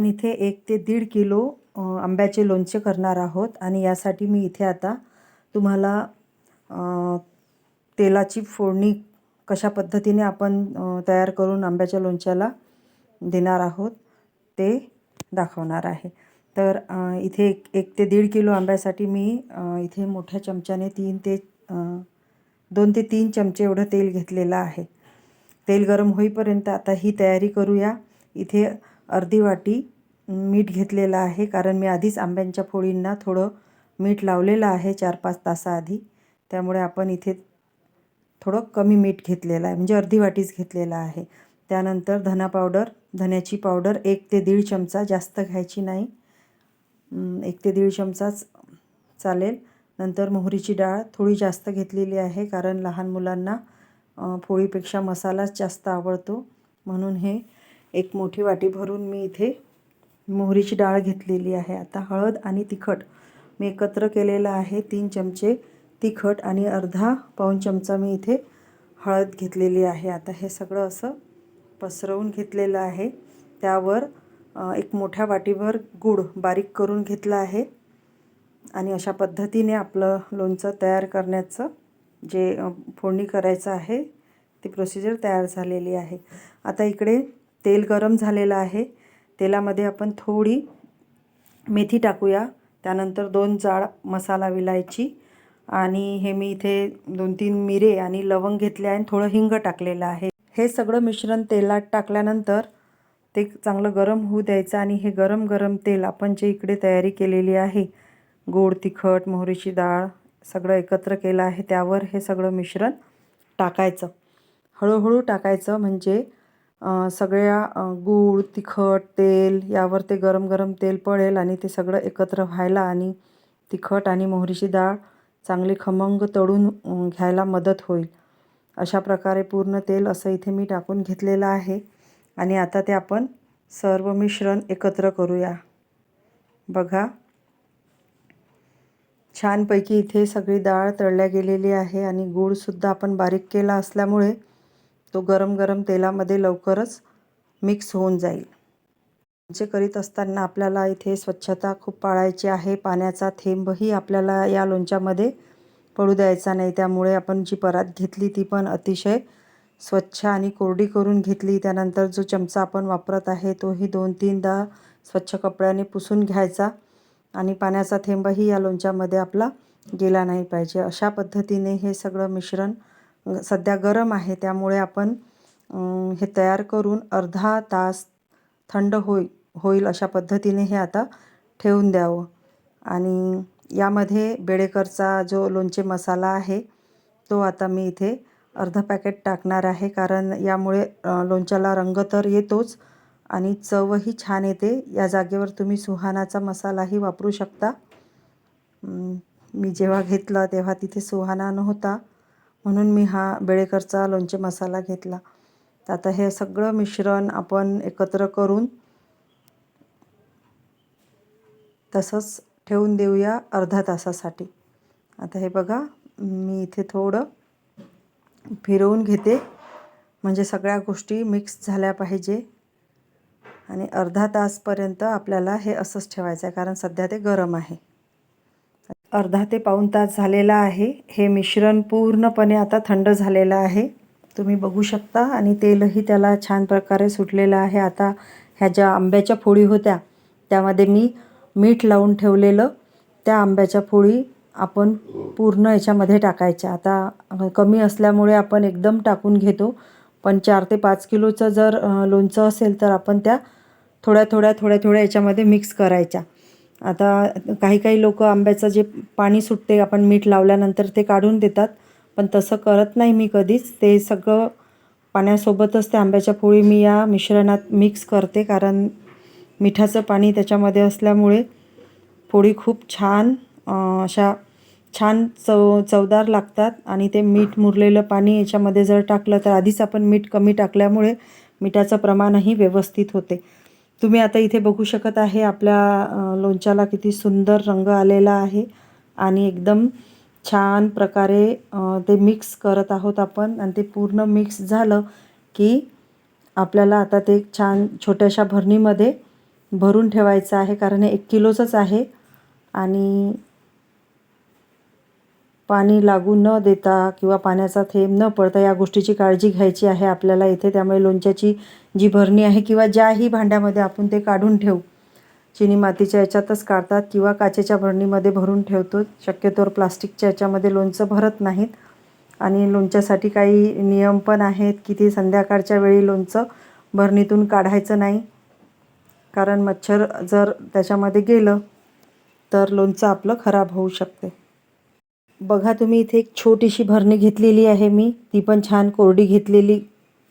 आपण इथे एक ते दीड किलो आंब्याचे लोणचे करणार आहोत आणि यासाठी मी इथे आता तुम्हाला तेलाची फोडणी कशा पद्धतीने आपण तयार करून आंब्याच्या लोणच्याला देणार आहोत ते दाखवणार आहे. तर इथे एक एक ते दीड किलो आंब्यासाठी मी इथे मोठ्या चमच्याने तीन ते दोन ते तीन चमचे एवढं तेल घेतलेलं आहे. तेल गरम होईपर्यंत आता ही तयारी करूया. इथे अर्धी वाटी मीठ घेतलेलं आहे कारण मी आधीच आंब्यांच्या फोडींना थोडं मीठ लावलेलं आहे चार पाच तासाआधी. त्यामुळे आपण इथे थोडं कमी मीठ घेतलेलं आहे म्हणजे अर्धी वाटीच घेतलेलं आहे. त्यानंतर धना पावडर धन्याची पावडर एक ते दीड चमचा जास्त घ्यायची नाही. एक ते दीड चमचाच चालेल. नंतर मोहरीची डाळ थोडी जास्त घेतलेली आहे कारण लहान मुलांना फोळीपेक्षा पोळीपेक्षा मसालाच जास्त आवडतो. म्हणून हे एक मोठी वाटी भरून मी इथे मोहरीची डाळ घेतलेली आहे. आता हळद आणि तिखट मी एकत्र केलेलं आहे. तीन चमचे तिखट आणि अर्धा पाऊण चमचा मी इथे हळद घेतलेली आहे. आता हे सगळं असं पसरवून घेतलेलं आहे. त्यावर एक मोठ्या वाटीभर गूळ बारीक करून घेतला आहे. आणि अशा पद्धतीने आपलं लोणचं तयार करण्याचं जे फोडणी करायचं आहे ती प्रोसिजर तयार झालेली आहे. आता इकडे तेल गरम झालेलं आहे. तेलामध्ये आपण थोडी मेथी टाकूया. त्यानंतर दोन जाड मसाला विलायची आणि हे मी इथे दोन तीन मिरे आणि लवंग घेतले आहे आणि थोडं हिंग टाकलेलं आहे. हे सगळं मिश्रण तेलात टाकल्यानंतर ते चांगलं गरम होऊ द्यायचं आणि हे गरम गरम तेल आपण जे इकडे तयारी केलेली आहे गोड तिखट मोहरीची डाळ सगळं एकत्र केलं आहे त्यावर हे सगळं मिश्रण टाकायचं. हळूहळू टाकायचं म्हणजे सगळ्या गूळ तिखट तेल यावर ते गरम गरम तेल पडेल आणि ते सगळं एकत्र व्हायला आणि तिखट आणि मोहरीची डाळ चांगली खमंग तळून घ्यायला मदत होईल. अशा प्रकारे पूर्ण तेल असं इथे मी टाकून घेतलेलं आहे आणि आता ते आपण सर्व मिश्रण एकत्र करूया. बघा. छानपैकी इथे सगळी डाळ तळल्या गेलेली आहे आणि गूळसुद्धा आपण बारीक केला असल्यामुळे तो गरम गरम तेलामध्ये लवकरच मिक्स होऊन जाईल. जे करीत असताना आपल्याला इथे स्वच्छता खूप पाळायची आहे. पाण्याचा थेंबही आपल्याला या लोणच्यामध्ये पडू द्यायचा नाही. त्यामुळे आपण जी परात घेतली ती पण अतिशय स्वच्छ आणि कोरडी करून घेतली. त्यानंतर जो चमचा आपण वापरत आहे तोही दोन तीनदा स्वच्छ कपड्याने पुसून घ्यायचा आणि पाण्याचा थेंबही या लोणच्यामध्ये आपला गेला नाही पाहिजे. अशा पद्धतीने हे सगळं मिश्रण सध्या गरम आहे त्यामुळे आपण हे तयार करून अर्धा तास थंड होई होईल अशा पद्धतीने हे आता ठेवून द्यावं. आणि यामध्ये बेडेकरचा जो लोणचे मसाला आहे तो आता मी इथे अर्धं पॅकेट टाकणार आहे कारण यामुळे लोणच्याला रंग तर येतोच आणि चवही छान येते. या जागेवर तुम्ही सुहानाचा मसालाही वापरू शकता. मी जेव्हा घेतला तेव्हा तिथे सुहाना नव्हता. म्हणून मी हा बेळेकरचा लोणचे मसाला घेतला. तर आता हे सगळं मिश्रण आपण एकत्र करून तसंच ठेवून देऊया अर्धा तासासाठी. आता हे बघा मी इथे थोडं फिरवून घेते. म्हणजे सगळ्या गोष्टी मिक्स झाल्या पाहिजे. आणि अर्धा तासपर्यंत आपल्याला हे असंच ठेवायचं आहे कारण सध्या ते गरम आहे. अर्धा ते पाऊण तास झालेला आहे. हे मिश्रण पूर्णपणे आता थंड झालेलं आहे. तुम्ही बघू शकता आणि तेलही त्याला छान प्रकारे सुटलेलं आहे. आता ह्या ज्या आंब्याच्या फोडी होत्या त्यामध्ये मी मीठ लावून ठेवलेलं. त्या आंब्याच्या फोळी आपण पूर्ण याच्यामध्ये टाकायच्या. आता कमी असल्यामुळे आपण एकदम टाकून घेतो. पण चार ते पाच किलोचं जर लोणचं असेल तर आपण त्या थोड्या थोड्या थोड्या थोड्या याच्यामध्ये मिक्स करायच्या. आता काही काही लोक आंब्याचं जे पाणी सुटते आपण मीठ लावल्यानंतर ते काढून देतात. पण तसं करत नाही मी कधीच. ते सगळं पाण्यासोबतच त्या आंब्याच्या पोळी मी या मिश्रणात मिक्स करते कारण मिठाचं पाणी त्याच्यामध्ये असल्यामुळे पोळी खूप छान अशा छान चव चवदार लागतात. आणि ते मीठ मुरलेलं पाणी याच्यामध्ये जर टाकलं तर आधीच आपण मीठ कमी टाकल्यामुळे मिठाचं प्रमाणही व्यवस्थित होते. तुम्ही आता इथे बघू शकत आहे आपल्या लोणच्याला किती सुंदर रंग आलेला आहे आणि एकदम छान प्रकारे ते मिक्स करत आहोत आपण. आणि ते पूर्ण मिक्स झालं की आपल्याला आता ते छान छोट्याशा भरणीमध्ये भरून ठेवायचं आहे कारण हे एक किलोचंच आहे. आणि पाणी लागू न देता किंवा पाण्याचा थेंब न पडता या गोष्टीची काळजी घ्यायची आहे आपल्याला. इथे त्यामुळे लोणच्याची जी भरणी आहे किंवा ज्याही भांड्यामध्ये आपण ते काढून ठेवू. चिनी मातीच्या याच्यातच काढतात किंवा काचेच्या भरणीमध्ये भरून ठेवतो. शक्यतोवर प्लास्टिकच्या याच्यामध्ये लोणचं भरत नाहीत. आणि लोणच्यासाठी काही नियम पण आहेत की ते संध्याकाळच्या वेळी लोणचं भरणीतून काढायचं नाही. कारण मच्छर जर त्याच्यामध्ये गेलं तर लोणचं आपलं खराब होऊ शकते. बघा तुम्ही इथे एक छोटीशी भरणी घेतलेली आहे मी. ती पण छान कोरडी घेतलेली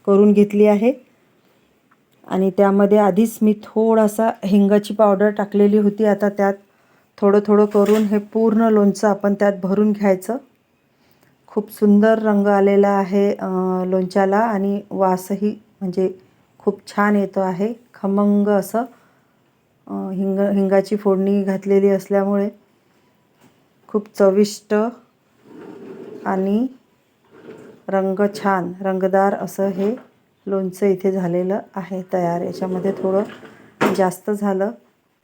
करून घेतली आहे. आणि त्यामध्ये आधीच मी थोडासा हिंगाची पावडर टाकलेली होती. आता त्यात थोडं थोडं करून हे पूर्ण लोणचं आपण त्यात भरून घ्यायचं. खूप सुंदर रंग आलेला आहे लोणच्याला. आणि वासही म्हणजे खूप छान येतो आहे. खमंग असं हिंग हिंगाची फोडणी घातलेली असल्यामुळे. खूप चविष्ट आणि रंग छान रंगदार असं हे लोणचं इथे झालेलं आहे तयार. याच्यामध्ये थोडं जास्त झालं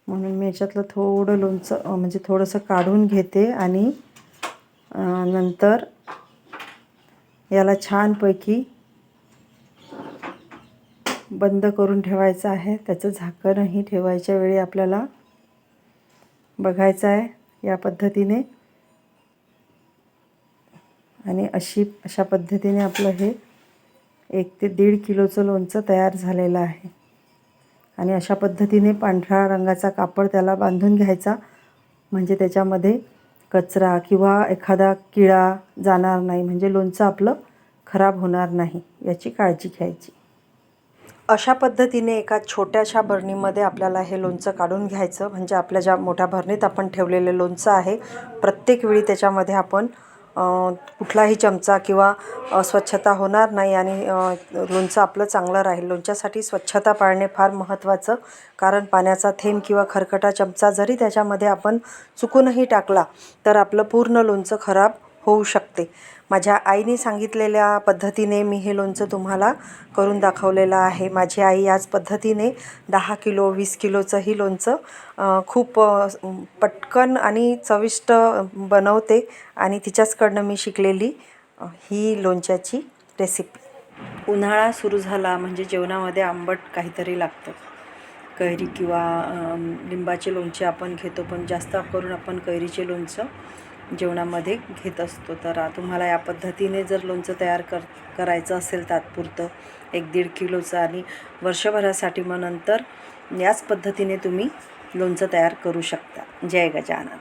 म्हणून मी याच्यातलं थोडं लोणचं म्हणजे थोडंसं काढून घेते आणि नंतर याला छानपैकी बंद करून ठेवायचं आहे. त्याचं झाकणही ठेवायच्या वेळी आपल्याला बघायचं आहे. या पद्धतीने. आणि अशी अशा पद्धतीने आपलं हे एक ते दीड किलोचं लोणचं तयार झालेलं आहे. आणि अशा पद्धतीने पांढऱ्या रंगाचा कापड त्याला बांधून घ्यायचा. म्हणजे त्याच्यामध्ये कचरा किंवा एखादा किडा जाणार नाही. म्हणजे लोणचं आपलं खराब होणार नाही याची काळजी घ्यायची. अशा पद्धतीने एका छोट्याशा भरणीमध्ये आपल्याला हे लोणचं काढून घ्यायचं. म्हणजे आपल्या ज्या मोठ्या भरणीत आपण ठेवलेलं लोणचं आहे प्रत्येक वेळी त्याच्यामध्ये आपण कुठलाही चमचा किंवा स्वच्छता होणार नाही आणि लोणचं आपलं चांगलं राहील. लोणच्यासाठी स्वच्छता पाळणे फार महत्त्वाचं. कारण पाण्याचा थेंब किंवा खरकटा चमचा जरी त्याच्यामध्ये आपण चुकूनही टाकला तर आपलं पूर्ण लोणचं खराब होऊ शकते. माझ्या आईने सांगितलेल्या पद्धतीने मी हे लोणचं तुम्हाला करून दाखवलेलं आहे. माझी आई याच पद्धतीने दहा किलो वीस किलोचंही लोणचं खूप पटकन आणि चविष्ट बनवते आणि तिच्याचकडनं मी शिकलेली ही लोणच्याची रेसिपी उन्हाळा सुरू झाला म्हणजे जेवणामध्ये आंबट काहीतरी लागतं. कैरी किंवा लिंबाचे लोणचे आपण घेतो पण जास्त करून आपण कैरीचे लोणचं जेवणामध्ये घेत असतो. तर तुम्हाला या पद्धतीने जर लोणचं तयार कर करायचं असेल तात्पुरतं एक दीड किलोचं आणि वर्षभरासाठी मग नंतर याच पद्धतीने तुम्ही लोणचं तयार करू शकता. जय गजानन.